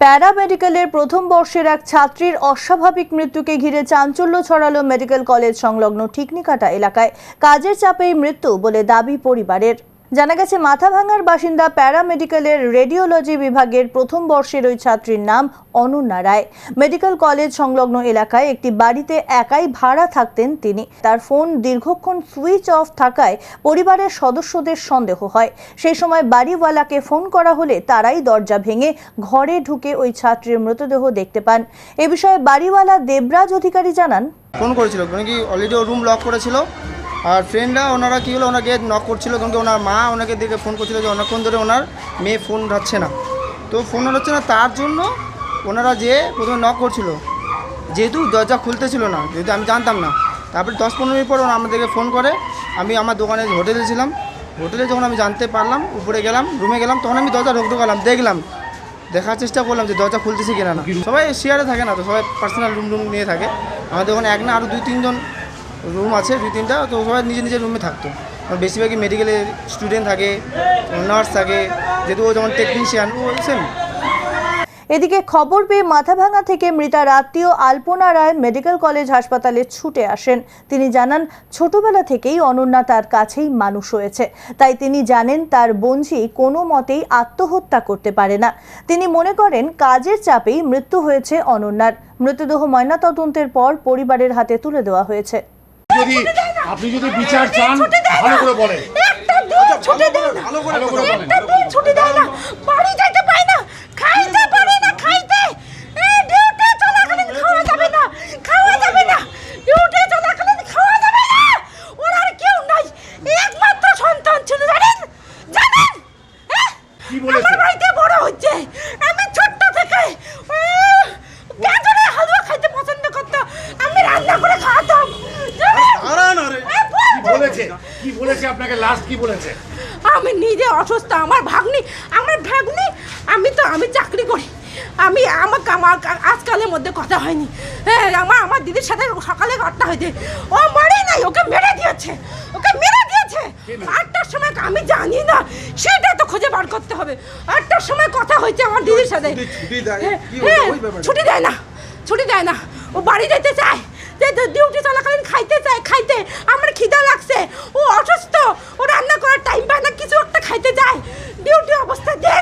প্যারামেডিক্যালের প্রথম বর্ষের এক ছাত্রীর অস্বাভাবিক মৃত্যুকে ঘিরে চাঞ্চল্য ছড়ালো মেডিকেল কলেজ সংলগ্ন ঠিকনিকাটা এলাকায়। কাজের চাপেই মৃত্যু বলে দাবি পরিবারের। জানা গেছে, মাথাভাঙার বাসিন্দা প্যারামেডিক্যালের রেডিওলজি বিভাগের প্রথম বর্ষের ওই ছাত্রীর নাম অনন্যা রায়। মেডিকেল কলেজ সংলগ্ন এলাকায় একটি বাড়িতে একাই ভাড়া থাকতেন তিনি। তার ফোন দীর্ঘক্ষণ সুইচ অফ থাকায় পরিবারের সদস্যদের সন্দেহ হয়। সেই সময় বাড়িওয়ালাকে ফোন করা হলে তারাই দরজা ভেঙে ঘরে ঢুকে ওই ছাত্রীর মৃতদেহ দেখতে পান। এ বিষয়ে বাড়িওয়ালা দেবরাজ অধিকারী জানান, ফোন করেছিল মানে কি অলরেডি রুম লক করেছিল? আর ফ্রেন্ডরা ওনারা কী হলো, ওনাকে নক করছিল কিন্তু ওনার মা ওনাকে দেখে ফোন করছিল যে অনেকক্ষণ ধরে ওনার মেয়ে ফোন হচ্ছে না। তো ফোন হচ্ছে না, তার জন্য ওনারা যে প্রথমে নক করছিল, যেহেতু দরজা খুলতেছিল না, যেহেতু আমি জানতাম না, তারপরে দশ পনেরো মিনিট পর ওরা আমাদেরকে ফোন করে, আমি আমার দোকানে হোটেলে ছিলাম। হোটেলে যখন আমি জানতে পারলাম, উপরে গেলাম রুমে গেলাম, তখন আমি দরজা ঢুক ঢুকালাম, দেখলাম, দেখার চেষ্টা করলাম যে দরজা খুলতেছে কিনা না। সবাই শেয়ারে থাকে না, তো সবাই পার্সোনাল রুম রুম নিয়ে থাকে। আমাদের ওখানে এক না আরও দুই, তিনজন রুম আছে দুই তিনটা, তো সবাই নিজের নিজের রুমে থাকতো। বেশিরভাগই মেডিকেলের স্টুডেন্ট থাকে নার্স থাকে, যেহেতু ও যেমন টেকনিশিয়ান ও সেম এদিকে খবর পেয়ে মাথাভাঙা থেকে মৃতার আত্মীয় আলপনা রায় মেডিকেল কলেজ হাসপাতালে ছুটে আসেন। তিনি জানান, ছোটবেলা থেকেই অনন্যা তার কাছেই মানুষ হয়েছে। তাই তিনি জানেন তার বঞ্জি কোনো মতেই আত্মহত্যা করতে পারে না। তিনি মনে করেন, কাজের চাপেই মৃত্যু হয়েছে অনন্যার। মৃতদেহ ময়নাতদন্তের পর পরিবারের হাতে তুলে দেওয়া হয়েছে। যদি আপনি যদি বিচার চান ভালো করে বলেন। ছুটি দেয় না। ভালো করে বলেন। ছুটি দেয় না। বাড়ি যাইতে পারে না। খাইতে পারে না খাইতে। ডিউটি চলাকালীন খাওয়া যাবে না। খাওয়া যাবে না। ডিউটি চলাকালীন খাওয়া যাবে না। ওর আর কেউ নাই। একমাত্র সন্তান ছিল জানেন? জানেন? কি বলেছে? আমার বাড়িতে বড় হচ্ছে। আমি ছোট্ট থেকে উম, গাজরের হালুয়া খাইতে পছন্দ করতো আমি রান্না করে খাওয়াতাম জানেন? এই কি বলেছে? কি বলেছে আপনাকে লাস্ট কি বলেছে? আমি নিজে অসুস্থ আমার ভাগ্নি আমার ভাগ্নি আমি তো আমি চাকরি করি। আমি আমার আমার আজকালের মধ্যে কথা হয়নি। হ্যাঁ আমার আমার দিদির সাথে সকালে কথা হয়েছে। ও মরে নাই ওকে মেরে দিয়েছে ওকে মেরে দিয়েছে। আটটার সময় আমি জানি না সেটা তো খুঁজে বার করতে হবে। আটটার সময় কথা হয়েছে আমার দিদির সাথে। হ্যাঁ, হ্যাঁ, ছুটি দেয় না ছুটি দেয় না। ও বাড়ি যেতে চায় যে ডিউটি চলাকালীন খাইতে Basta din!